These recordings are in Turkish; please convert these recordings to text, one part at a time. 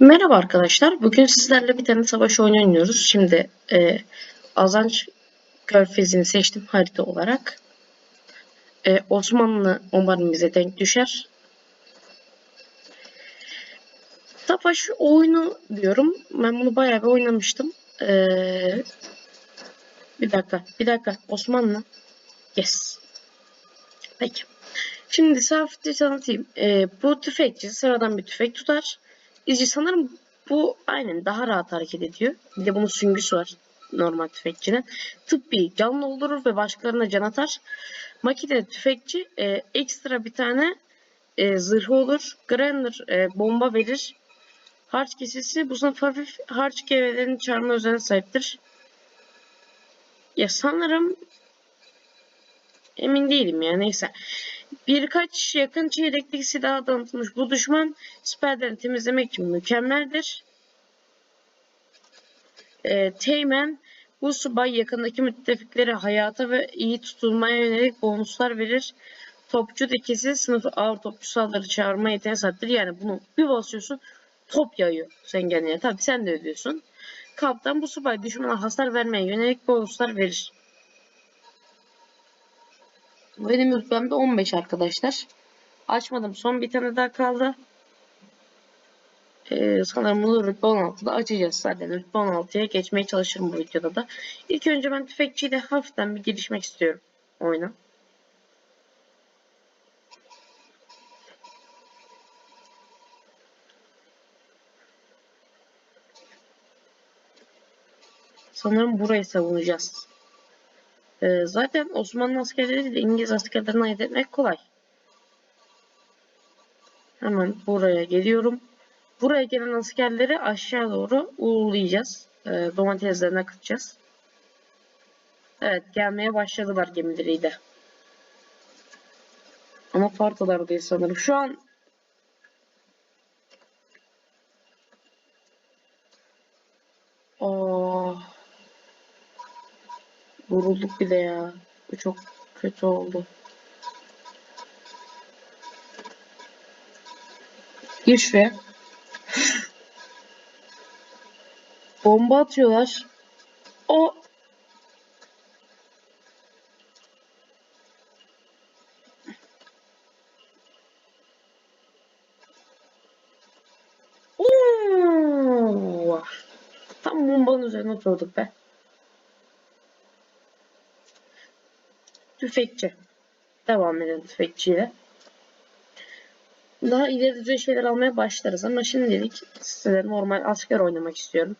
Merhaba arkadaşlar. Bugün sizlerle bir tane savaş oyunu oynuyoruz. Şimdi e, Azanç Körfezi'ni seçtim harita olarak. E, Osmanlı umarım bize denk düşer. Savaş oyunu diyorum. Ben bunu bayağı bir oynamıştım. E, bir dakika, bir dakika. Osmanlı. Yes. Peki. Şimdi safti tanıtayım. E, bu tüfekçi sıradan bir tüfek tutar. İzci sanırım bu aynen daha rahat hareket ediyor. Bir de bunun süngüsü var normal tüfekçinin. Tıbbi can doldurur ve başkalarına can atar. Makine tüfekçi e, ekstra bir tane e, zırhı olur. Grander e, bomba verir. Harç kesesi bu sınıf hafif harç gevelerini çarpma özelliğine sahiptir. Ya sanırım emin değilim ya neyse. Birkaç yakın çeyreklik silah tanıtılmış bu düşman siperlerini temizlemek için mükemmeldir. E, Teğmen bu subay yakındaki müttefiklere hayata ve iyi tutulmaya yönelik bonuslar verir. Topçu dikisi sınıfı ağır topçu saldırı çağırma yeteneği sahiptir. Yani bunu bir basıyorsun top yağıyor sen kendine. Tabi sen de ödüyorsun. Kaptan bu subay düşmana hasar vermeye yönelik bonuslar verir. Benim rütbemde 15 arkadaşlar. Açmadım. Son bir tane daha kaldı. Ee, sanırım bunu rütbe 16'da açacağız zaten. Rütbe 16'ya geçmeye çalışırım bu videoda da. İlk önce ben tüfekçiyle hafiften bir girişmek istiyorum oyuna. Sanırım burayı savunacağız. Ee, zaten Osmanlı askerleri de İngiliz askerlerini ayırt etmek kolay. Hemen buraya geliyorum. Buraya gelen askerleri aşağı doğru uğurlayacağız. E, domateslerine kıtacağız. Evet gelmeye başladılar gemileriyle. Ama değil sanırım. Şu an Oh. Vurulduk bir de ya. Bu çok kötü oldu. Gir şuraya. Bomba atıyorlar. O Oo! Tam bombanın üzerine oturduk be. Tüfekçi. Devam edelim tüfekçiyle. Daha ileri düzey şeyler almaya başlarız ama şimdilik size normal asker oynamak istiyorum.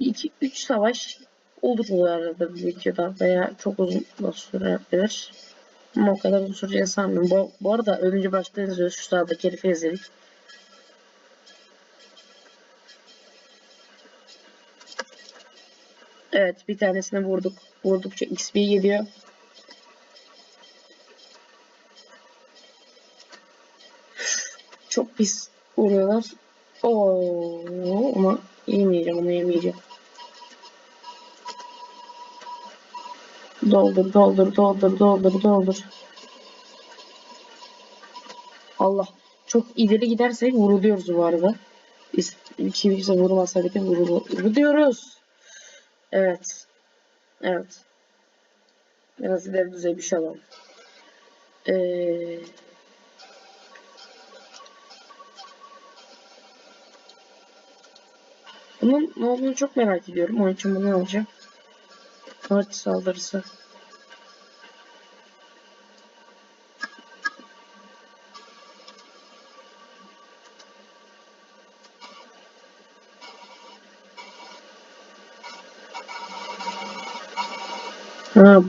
2-3 savaş olur bu arada bir videoda veya çok uzun da sürebilir. Ama o kadar uzun süreceğini sanmıyorum. Bu, bu arada ölünce izliyoruz. Şu sağdaki herifi izledik. Evet bir tanesini vurduk. Vurdukça XP geliyor. Çok pis vuruyorlar. Oo, ama yemeyeceğim onu yemeyeceğim. Doldur doldur doldur doldur doldur. Allah. Çok ileri gidersek vuruluyoruz bu arada. Kimse vurmasaydık vuruluyoruz. Evet. Evet. Biraz ileri düzey bir şey alalım. Eee Bunun ne olduğunu çok merak ediyorum. Onun için bunu alacağım. Parti saldırısı.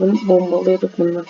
Bunu bombalıyorduk bundan.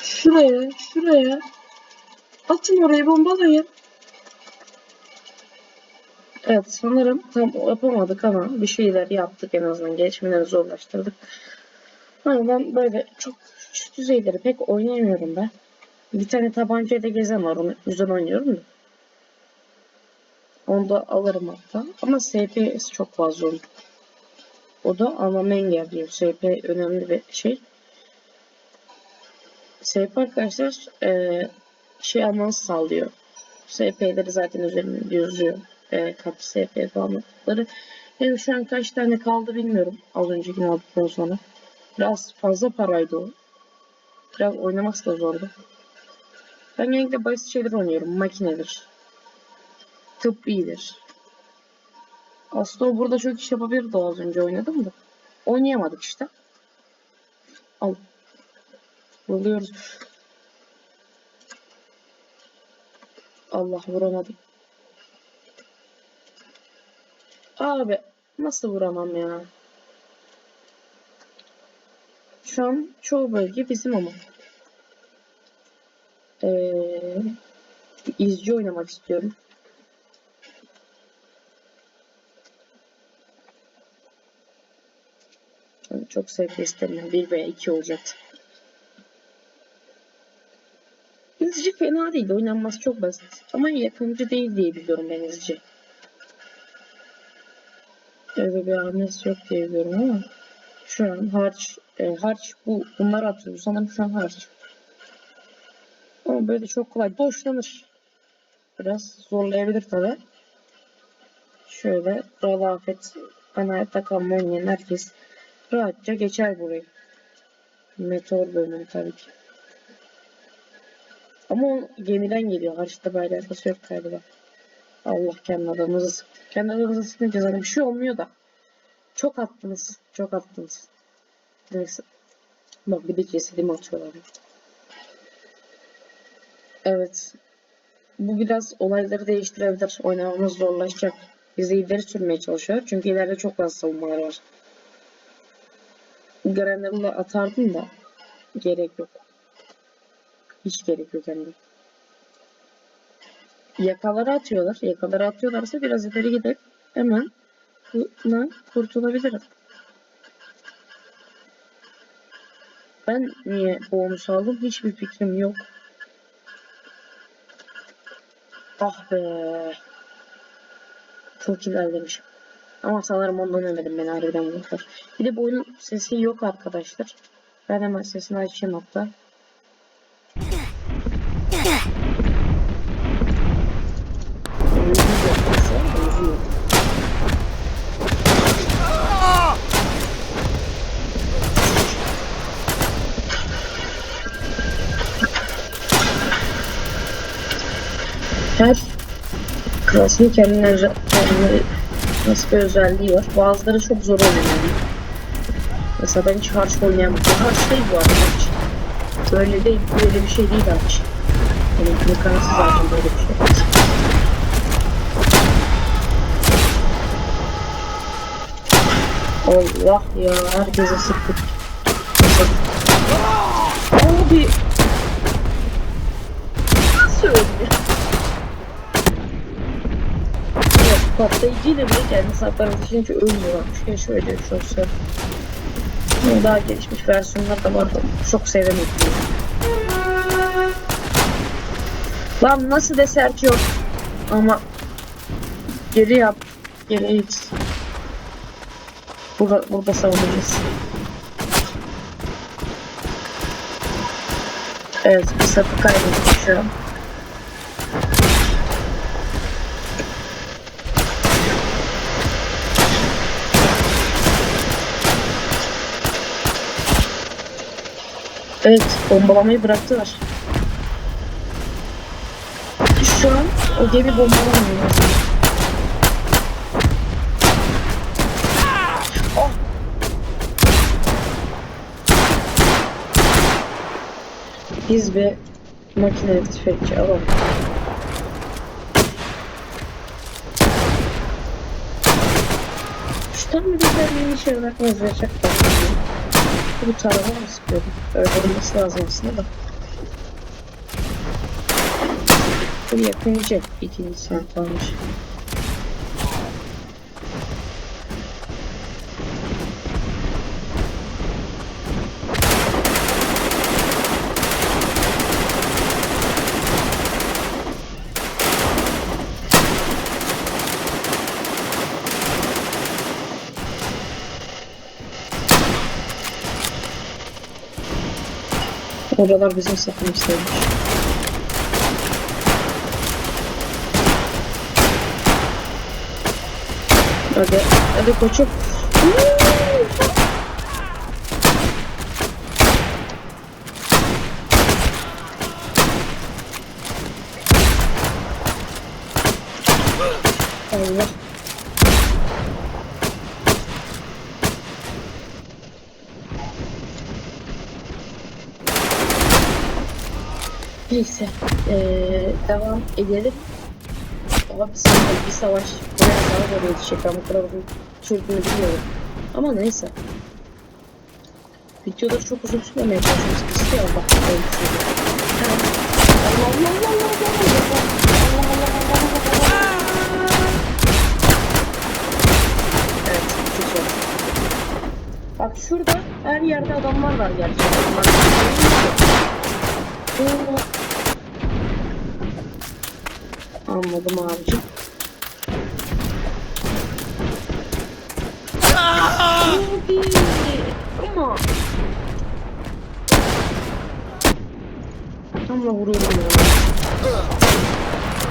Şuraya, şuraya. Atın orayı bombalayın. Evet sanırım tam yapamadık ama bir şeyler yaptık en azından. Geçmeleri zorlaştırdık. Ama ben böyle çok düzeyleri pek oynayamıyorum ben. Bir tane tabancayla gezen var. Onu yüzden oynuyorum da. Onu da alırım hatta. Ama SPS çok fazla olur. O da almamı engelliyor. SP önemli bir şey. SP arkadaşlar eee şey almanızı sağlıyor. SP'leri zaten üzerinde yazıyor. E, kaç SP falanları. Benim şu an kaç tane kaldı bilmiyorum. Az öncekini aldıktan sonra. Biraz fazla paraydı o. Biraz oynaması da zordu. Ben genellikle basit şeyler oynuyorum. Makinedir. Tıp iyidir. Aslında o burada çok iş yapabilirdi az önce oynadım da. Oynayamadık işte. Al. Vuruyoruz. Allah vuramadım. Abi nasıl vuramam ya? Şu an çoğu bölge bizim ama. Ee, izci oynamak istiyorum. Çok sevdi istemiyorum. 1 veya 2 olacaktı. İzci fena değil. Oynanması çok basit. Ama yakıncı değil diye biliyorum ben izci. Öyle bir hamlesi yok diye biliyorum ama şu an harç e, harç bu bunlar atıyor. Sanırım şu an harç. Ama böyle çok kolay boşlanır. Biraz zorlayabilir tabi. Şöyle doğal afet ben hayatta kalma oynayan herkes rahatça geçer burayı. Meteor bölümü tabii ki. Ama o gemiden geliyor. Harçta böyle alakası yok galiba. Allah kendi adamımızı sıktı. Kendi adamımızı sıkınca zaten bir şey olmuyor da. Çok attınız. Çok attınız. Neyse. Bak bir de cesedimi atıyorlar. Evet. Bu biraz olayları değiştirebilir. Oynamamız zorlaşacak. Bizi ileri sürmeye çalışıyor. Çünkü ileride çok fazla savunmalar var. Grander'la atardım da gerek yok. Hiç gerek yok hem de. Yakaları atıyorlar. Yakaları atıyorlarsa biraz ileri gidip hemen bundan kurtulabilirim. Ben niye bonus aldım hiçbir fikrim yok. Ah be. Çok ilerlemişim. Ama sanırım ondan ölmedim ben harbiden vurdular. Bir de bu oyunun sesi yok arkadaşlar. Ben hemen sesini açayım hatta. Klasın kendine, nasıl bir özelliği var. Bazıları çok zor oynanıyor. Mesela ben hiç harç oynayamadım. Harç değil bu arada harç. Böyle değil, böyle bir şey değil harç. Yani mekanismi zaten böyle bir şey. Allah ya herkese sıktık. Abi Nasıl öldü? Evet, patlayıcıyla bile kendi saklamak için hiç ölmüyormuş. Ya şöyle şöyle. Bunun daha gelişmiş versiyonlar da var çok sevemedim. Lan nasıl deser ki yok. Ama geri yap. Geri it. Burada, burada savunacağız. Evet, bir sapı kaybettik şu an. Evet, bombalamayı bıraktılar. Şu an o gemi bombalanmıyor. Oh! Biz bir makine tüfekçi alalım. Şu tam bir güzel yeni şey olarak vazgeçecek bu tarafa mı sıkıyordum? Öyle olması lazım aslında da. Bu yakınca ikinci sent almış. Oralar bizim sakımızdaymış. Hadi, hadi koçum. Allah. Neyse, eee, devam edelim. Abi sanırım bir savaş buraya daha böyle yetişecek. Ben bu kadar uzun bilmiyorum. Ama neyse. Videoları çok uzun sürmemeye çalışıyoruz. İstiyor bak. öyle söylüyorum. Allah Allah Allah Allah Allah Allah. Evet, çok zor. Bak şurada her yerde adamlar var gerçekten. Oo. Anladım abicim. Abi, ama adamla vuruyorum ya.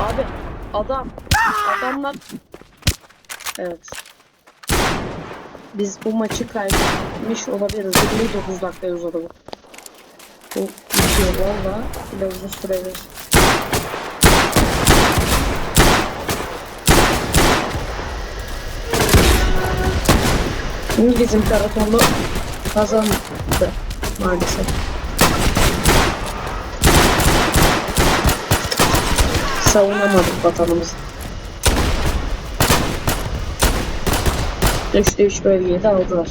Abi adam adamlar evet biz bu maçı kaybetmiş olabiliriz. 29 dakika uzadı bu. Bu video valla bile uzun sürebilir. Şimdi bizim Karatonlu kazandı maalesef. Savunamadık vatanımızı. Üçte üç bölgeyi de aldılar.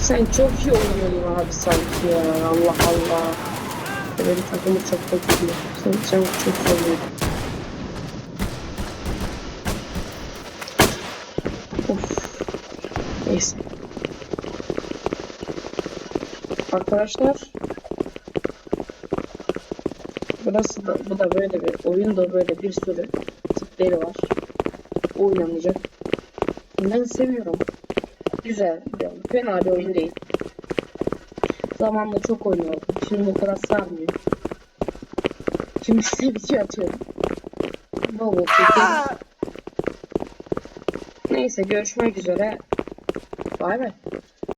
Sen çok iyi oynuyorsun abi sanki ya. Allah Allah. Benim takımı çok kötü diyor. Sen, sen çok iyi oynuyorsun. Of. Neyse. Arkadaşlar. Burası da, bu da böyle bir oyun da böyle bir sürü tipleri var. Oynamayacak. Ben seviyorum. Güzel. bir oyun. Fena bir oyun değil. Zamanla çok oynuyordum. Şimdi o kadar sarmıyor. Şimdi size video atıyorum. Bol bol. Neyse görüşmek üzere. Bay bay.